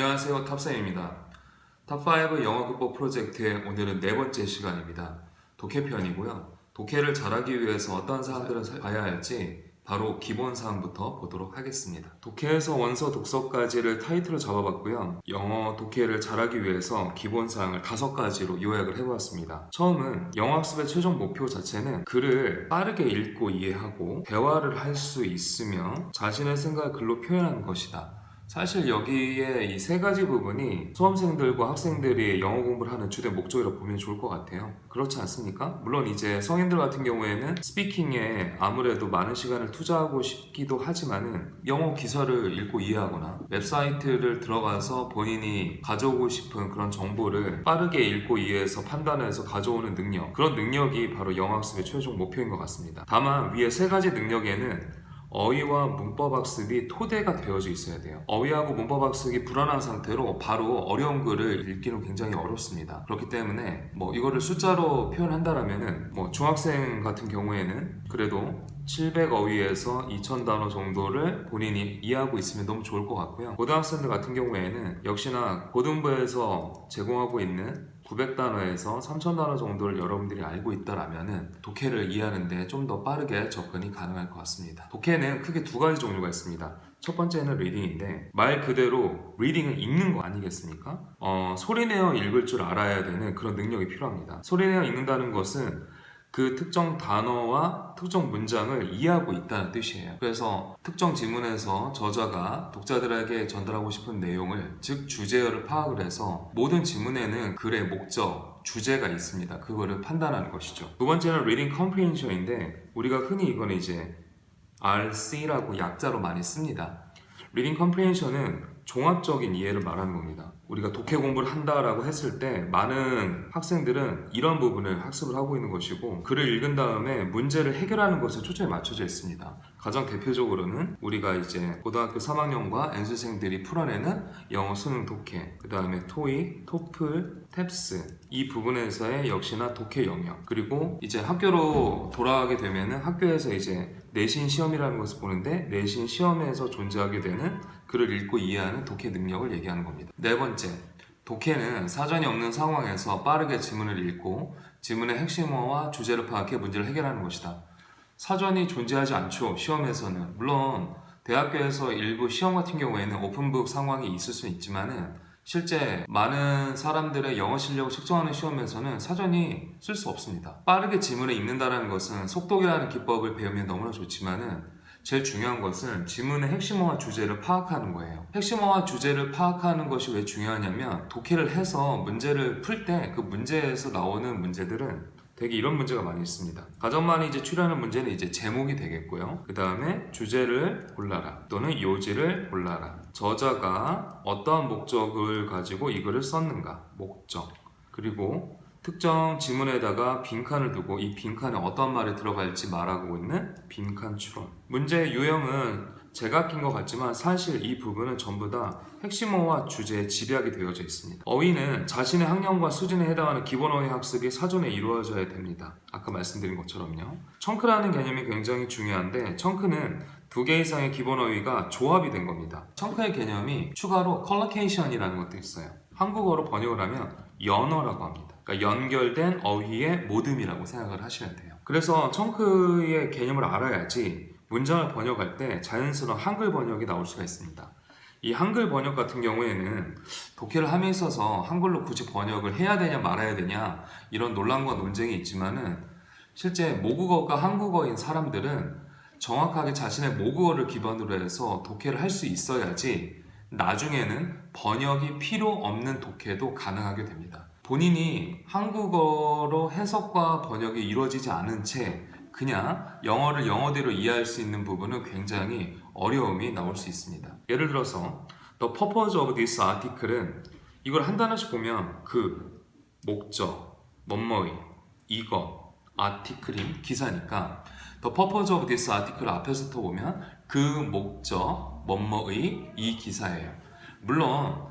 안녕하세요 탑사입니다. 탑5 영어 극복 프로젝트의 오늘은 네 번째 시간입니다. 독해편이고요. 독해를 잘하기 위해서 어떤 사항들을 살- 봐야 할지 바로 기본 사항부터 보도록 하겠습니다. 독해에서 원서 독서까지를 타이틀로 잡아봤고요. 영어 독해를 잘하기 위해서 기본 사항을 다섯 가지로 요약을 해보았습니다. 처음은 영어 학습의 최종 목표 자체는 글을 빠르게 읽고 이해하고 대화를 할 수 있으며 자신의 생각을 글로 표현하는 것이다. 사실 여기에 이 세 가지 부분이 수험생들과 학생들이 영어 공부를 하는 주된 목적이라고 보면 좋을 것 같아요. 그렇지 않습니까? 물론 이제 성인들 같은 경우에는 스피킹에 아무래도 많은 시간을 투자하고 싶기도 하지만은 영어 기사를 읽고 이해하거나 웹사이트를 들어가서 본인이 가져오고 싶은 그런 정보를 빠르게 읽고 이해해서 판단해서 가져오는 능력 그런 능력이 바로 영어 학습의 최종 목표인 것 같습니다. 다만 위에 세 가지 능력에는 어휘와 문법 학습이 토대가 되어져 있어야 돼요. 어휘하고 문법 학습이 불안한 상태로 바로 어려운 글을 읽기는 굉장히 어렵습니다. 그렇기 때문에 뭐 이거를 숫자로 표현한다라면은 뭐 중학생 같은 경우에는 그래도 700 어휘에서 2000 단어 정도를 본인이 이해하고 있으면 너무 좋을 것 같고요. 고등학생들 같은 경우에는 역시나 고등부에서 제공하고 있는 900단어에서 3000단어 정도를 여러분들이 알고 있다라면은 독해를 이해하는데 좀 더 빠르게 접근이 가능할 것 같습니다. 독해는 크게 두 가지 종류가 있습니다. 첫 번째는 리딩인데 말 그대로 리딩은 읽는 거 아니겠습니까? 어, 소리내어 읽을 줄 알아야 되는 그런 능력이 필요합니다. 소리내어 읽는다는 것은 그 특정 단어와 특정 문장을 이해하고 있다는 뜻이에요. 그래서 특정 지문에서 저자가 독자들에게 전달하고 싶은 내용을 즉 주제어를 파악을 해서 모든 지문에는 글의 목적, 주제가 있습니다. 그거를 판단하는 것이죠. 두 번째는 reading comprehension인데 우리가 흔히 이거는 이제 RC라고 약자로 많이 씁니다. 리딩 컴프레hension은 종합적인 이해를 말하는 겁니다. 우리가 독해 공부를 한다라고 했을 때 많은 학생들은 이런 부분을 학습을 하고 있는 것이고 글을 읽은 다음에 문제를 해결하는 것에 초점이 맞춰져 있습니다. 가장 대표적으로는 우리가 이제 고등학교 3학년과 N수생들이 풀어내는 영어 수능 독해, 그 다음에 토익, 토플, 탭스 이 부분에서의 역시나 독해 영역 그리고 이제 학교로 돌아가게 되면은 학교에서 이제 내신 시험이라는 것을 보는데 내신 시험에서 존재하게 되는 글을 읽고 이해하는 독해 능력을 얘기하는 겁니다. 네 번째, 독해는 사전이 없는 상황에서 빠르게 지문을 읽고 지문의 핵심어와 주제를 파악해 문제를 해결하는 것이다. 사전이 존재하지 않죠. 시험에서는 물론 대학교에서 일부 시험 같은 경우에는 오픈북 상황이 있을 수 있지만은 실제 많은 사람들의 영어 실력을 측정하는 시험에서는 사전이 쓸 수 없습니다. 빠르게 지문을 읽는다는 것은 속독이라는 기법을 배우면 너무나 좋지만은 제일 중요한 것은 지문의 핵심어와 주제를 파악하는 거예요. 핵심어와 주제를 파악하는 것이 왜 중요하냐면 독해를 해서 문제를 풀 때 그 문제에서 나오는 문제들은 되게 이런 문제가 많이 있습니다. 가장 많이 이제 출연하는 문제는 이제 제목이 되겠고요. 그 다음에 주제를 골라라 또는 요지를 골라라. 저자가 어떠한 목적을 가지고 이 글을 썼는가 목적 그리고 특정 지문에다가 빈칸을 두고 이 빈칸에 어떤 말이 들어갈지 말하고 있는 빈칸 추론. 문제의 유형은 제가 낀 것 같지만 사실 이 부분은 전부 다 핵심어와 주제에 집약이 되어져 있습니다. 어휘는 자신의 학년과 수준에 해당하는 기본 어휘 학습이 사전에 이루어져야 됩니다. 아까 말씀드린 것처럼요. 청크라는 개념이 굉장히 중요한데 청크는 두 개 이상의 기본 어휘가 조합이 된 겁니다. 청크의 개념이 추가로 컬러케이션이라는 것도 있어요. 한국어로 번역을 하면 연어라고 합니다. 그러니까 연결된 어휘의 모듬이라고 생각을 하시면 돼요. 그래서 청크의 개념을 알아야지 문장을 번역할 때 자연스러운 한글 번역이 나올 수가 있습니다. 이 한글 번역 같은 경우에는 독해를 함에 있어서 한글로 굳이 번역을 해야 되냐 말아야 되냐 이런 논란과 논쟁이 있지만은 실제 모국어가 한국어인 사람들은 정확하게 자신의 모국어를 기반으로 해서 독해를 할 수 있어야지 나중에는 번역이 필요 없는 독해도 가능하게 됩니다. 본인이 한국어로 해석과 번역이 이루어지지 않은 채 그냥 영어를 영어대로 이해할 수 있는 부분은 굉장히 어려움이 나올 수 있습니다. 예를 들어서 The purpose of this article은 이걸 한 단어씩 보면 그 목적, 뭐뭐의, 이거, article인 기사니까 The purpose of this article 앞에서부터 보면 그 목적, 뭐뭐의 이 기사예요. 물론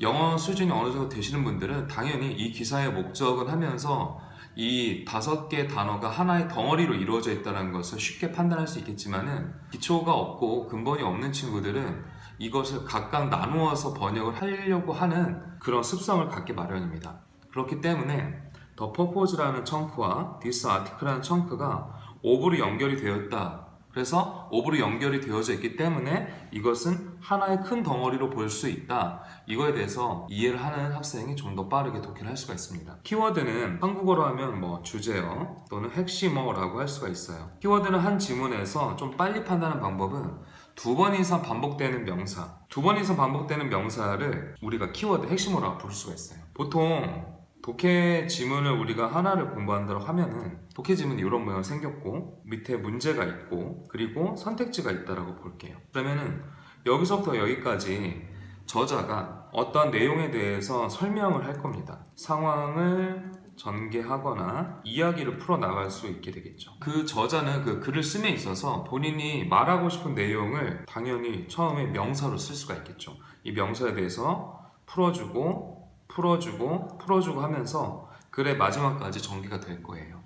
영어 수준이 어느 정도 되시는 분들은 당연히 이 기사의 목적은 하면서 이 다섯 개 단어가 하나의 덩어리로 이루어져 있다는 것을 쉽게 판단할 수 있겠지만은 기초가 없고 근본이 없는 친구들은 이것을 각각 나누어서 번역을 하려고 하는 그런 습성을 갖기 마련입니다. 그렇기 때문에 더 퍼포즈라는 청크와 디스 아티클라는 청크가 오브로 연결이 되었다. 그래서 오브로 연결이 되어져 있기 때문에 이것은 하나의 큰 덩어리로 볼 수 있다. 이거에 대해서 이해를 하는 학생이 좀 더 빠르게 독해를 할 수가 있습니다. 키워드는 한국어로 하면 뭐 주제어 또는 핵심어라고 할 수가 있어요. 키워드는 한 지문에서 좀 빨리 판단하는 방법은 두 번 이상 반복되는 명사, 두 번 이상 반복되는 명사를 우리가 키워드 핵심어라고 부를 수가 있어요. 보통 독해 지문을 우리가 하나를 공부한다고 하면은 독해 지문이 이런 모양 생겼고 밑에 문제가 있고 그리고 선택지가 있다라고 볼게요. 그러면은 여기서부터 여기까지 저자가 어떤 내용에 대해서 설명을 할 겁니다. 상황을 전개하거나 이야기를 풀어 나갈 수 있게 되겠죠. 그 저자는 그 글을 씀에 있어서 본인이 말하고 싶은 내용을 당연히 처음에 명사로 쓸 수가 있겠죠. 이 명사에 대해서 풀어주고 풀어주고 풀어주고 하면서 글의 마지막까지 전개가 될 거예요.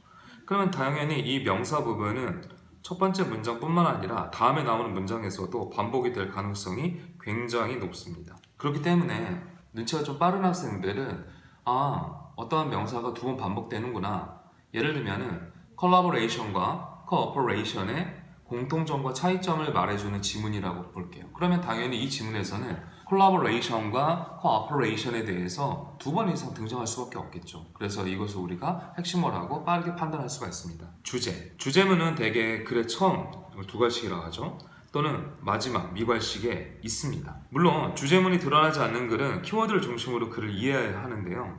그러면 당연히 이 명사 부분은 첫 번째 문장뿐만 아니라 다음에 나오는 문장에서도 반복이 될 가능성이 굉장히 높습니다. 그렇기 때문에 눈치가 좀 빠른 학생들은 아 어떠한 명사가 두 번 반복되는구나. 예를 들면은 collaboration과 cooperation의 공통점과 차이점을 말해주는 지문이라고 볼게요. 그러면 당연히 이 지문에서는 collaboration과 cooperation에 대해서 두 번 이상 등장할 수밖에 없겠죠. 그래서 이것을 우리가 핵심어라고 빠르게 판단할 수가 있습니다. 주제. 주제문은 대개 글의 처음, 두 갈씩이라고 하죠. 또는 마지막 미괄식에 있습니다. 물론 주제문이 드러나지 않는 글은 키워드를 중심으로 글을 이해해야 하는데요.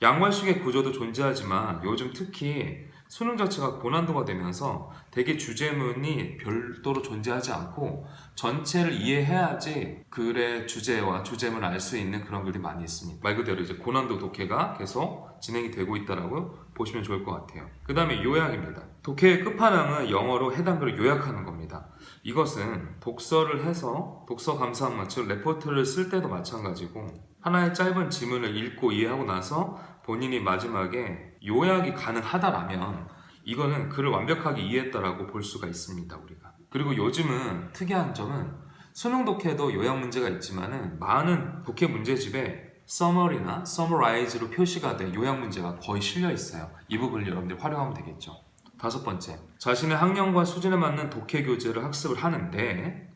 양괄식의 구조도 존재하지만 요즘 특히 수능 자체가 고난도가 되면서 대개 주제문이 별도로 존재하지 않고 전체를 이해해야지 글의 주제와 주제문을 알 수 있는 그런 글이 많이 있습니다. 말 그대로 이제 고난도 독해가 계속 진행이 되고 있다라고 보시면 좋을 것 같아요. 그 다음에 요약입니다. 독해의 끝판왕은 영어로 해당 글을 요약하는 겁니다. 이것은 독서를 해서 독서 감상 즉 레포트를 쓸 때도 마찬가지고 하나의 짧은 지문을 읽고 이해하고 나서 본인이 마지막에 요약이 가능하다라면 이거는 글을 완벽하게 이해했다라고 볼 수가 있습니다 우리가. 그리고 요즘은 특이한 점은 수능 독해도 요약 문제가 있지만은 많은 독해 문제집에 summary나 summarize로 표시가 된 요약 문제가 거의 실려 있어요. 이 부분을 여러분들이 활용하면 되겠죠. 다섯 번째 자신의 학년과 수준에 맞는 독해 교재를 학습을 하는데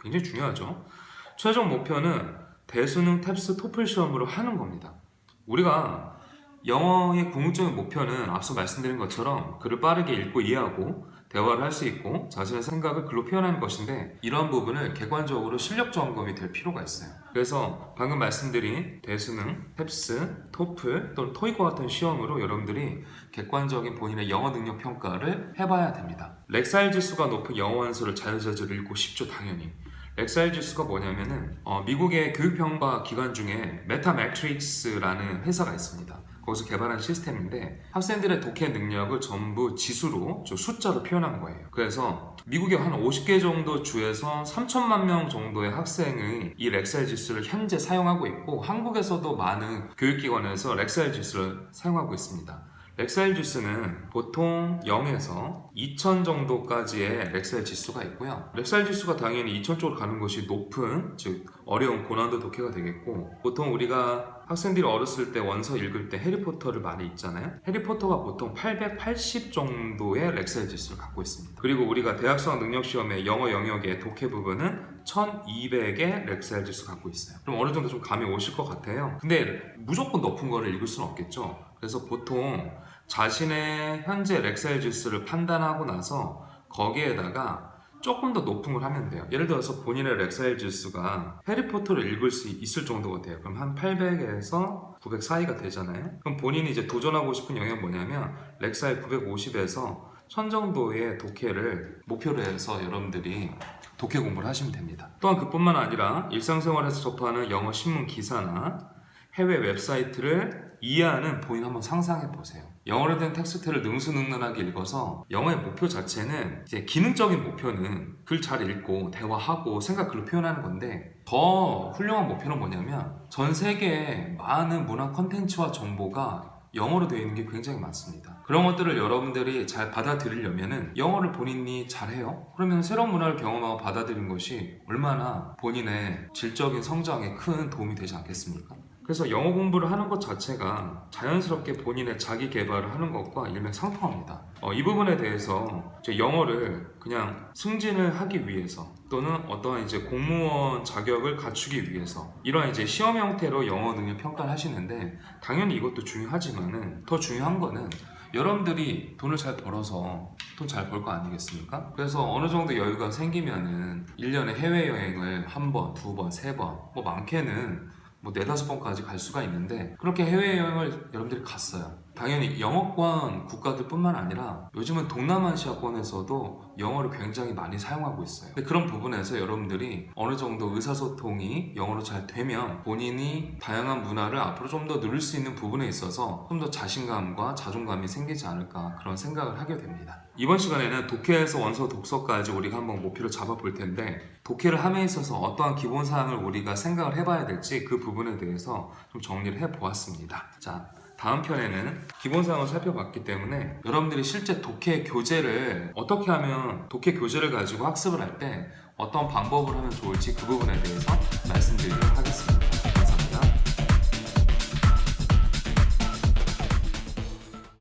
굉장히 중요하죠. 최종 목표는 대수능 탭스 토플 시험으로 하는 겁니다. 우리가 영어의 궁극적인 목표는 앞서 말씀드린 것처럼 글을 빠르게 읽고 이해하고 대화를 할 수 있고 자신의 생각을 글로 표현하는 것인데 이런 부분을 객관적으로 실력 점검이 될 필요가 있어요. 그래서 방금 말씀드린 대수능, 탭스, 토플 또는 토익과 같은 시험으로 여러분들이 객관적인 본인의 영어 능력 평가를 해봐야 됩니다. 렉사일 지수가 높은 영어 원서를 자유자재로 읽고 싶죠, 당연히. 렉사일 지수가 뭐냐면은 어, 미국의 교육평가 기관 중에 메타매트릭스라는 회사가 있습니다. 거기서 개발한 시스템인데 학생들의 독해 능력을 전부 지수로 저 숫자로 표현한 거예요. 그래서 미국의 한 50개 정도 주에서 3천만 명 정도의 학생이 이 렉셀 지수를 현재 사용하고 있고 한국에서도 많은 교육기관에서 렉셀 지수를 사용하고 있습니다. 렉셀 지수는 보통 0에서 2000 정도까지의 렉셀 지수가 있고요. 렉셀 지수가 당연히 2000 쪽으로 가는 것이 높은, 즉 어려운 고난도 독해가 되겠고 보통 우리가 학생들이 어렸을 때 원서 읽을 때 해리포터를 많이 읽잖아요. 해리포터가 보통 880 정도의 렉셀 지수를 갖고 있습니다. 그리고 우리가 대학 수학 능력 시험의 영어 영역의 독해 부분은 1200의 렉셀 지수 갖고 있어요. 그럼 어느 정도 좀 감이 오실 것 같아요. 근데 무조건 높은 거를 읽을 수는 없겠죠. 그래서 보통 자신의 현재 렉셀 지수를 판단하고 나서 거기에다가 조금 더 높은 걸 하면 돼요. 예를 들어서 본인의 렉사일 지수가 해리포터를 읽을 수 있을 정도가 돼요. 그럼 한 800에서 900 사이가 되잖아요. 그럼 본인이 이제 도전하고 싶은 영역은 뭐냐면 렉사일 950에서 1000 정도의 독해를 목표로 해서 여러분들이 독해 공부를 하시면 됩니다. 또한 그뿐만 아니라 일상생활에서 접하는 영어 신문 기사나 해외 웹사이트를 이해하는 본인 한번 상상해 보세요. 영어로 된 텍스트를 능수능란하게 읽어서 영어의 목표 자체는 이제 기능적인 목표는 글 잘 읽고 대화하고 생각 글로 표현하는 건데 더 훌륭한 목표는 뭐냐면 전 세계의 많은 문화 컨텐츠와 정보가 영어로 되어 있는 게 굉장히 많습니다. 그런 것들을 여러분들이 잘 받아들이려면은 영어를 본인이 잘해요. 그러면 새로운 문화를 경험하고 받아들인 것이 얼마나 본인의 질적인 성장에 큰 도움이 되지 않겠습니까? 그래서 영어 공부를 하는 것 자체가 자연스럽게 본인의 자기 개발을 하는 것과 일맥상통합니다. 어, 이 부분에 대해서 영어를 그냥 승진을 하기 위해서 또는 어떠한 이제 공무원 자격을 갖추기 위해서 이러한 이제 시험 형태로 영어 능력 평가를 하시는데 당연히 이것도 중요하지만은 더 중요한 거는 여러분들이 돈을 잘 벌어서 돈 잘 벌 거 아니겠습니까? 그래서 어느 정도 여유가 생기면은 1년에 해외여행을 한 번, 두 번, 세 번, 뭐 많게는 뭐 네다섯 번까지 갈 수가 있는데 그렇게 해외여행을 여러분들이 갔어요. 당연히 영어권 국가들뿐만 아니라 요즘은 동남아시아권에서도 영어를 굉장히 많이 사용하고 있어요. 근데 그런 부분에서 여러분들이 어느 정도 의사소통이 영어로 잘 되면 본인이 다양한 문화를 앞으로 좀 더 누릴 수 있는 부분에 있어서 좀 더 자신감과 자존감이 생기지 않을까 그런 생각을 하게 됩니다. 이번 시간에는 독해에서 원서 독서까지 우리가 한번 목표를 잡아볼 텐데 독해를 함에 있어서 어떠한 기본 사항을 우리가 생각을 해봐야 될지 그 부분에 대해서 좀 정리를 해보았습니다. 자, 다음 편에는 기본 사항을 살펴봤기 때문에 여러분들이 실제 독해 교재를 어떻게 하면 독해 교재를 가지고 학습을 할 때 어떤 방법을 하면 좋을지 그 부분에 대해서 말씀드리도록 하겠습니다.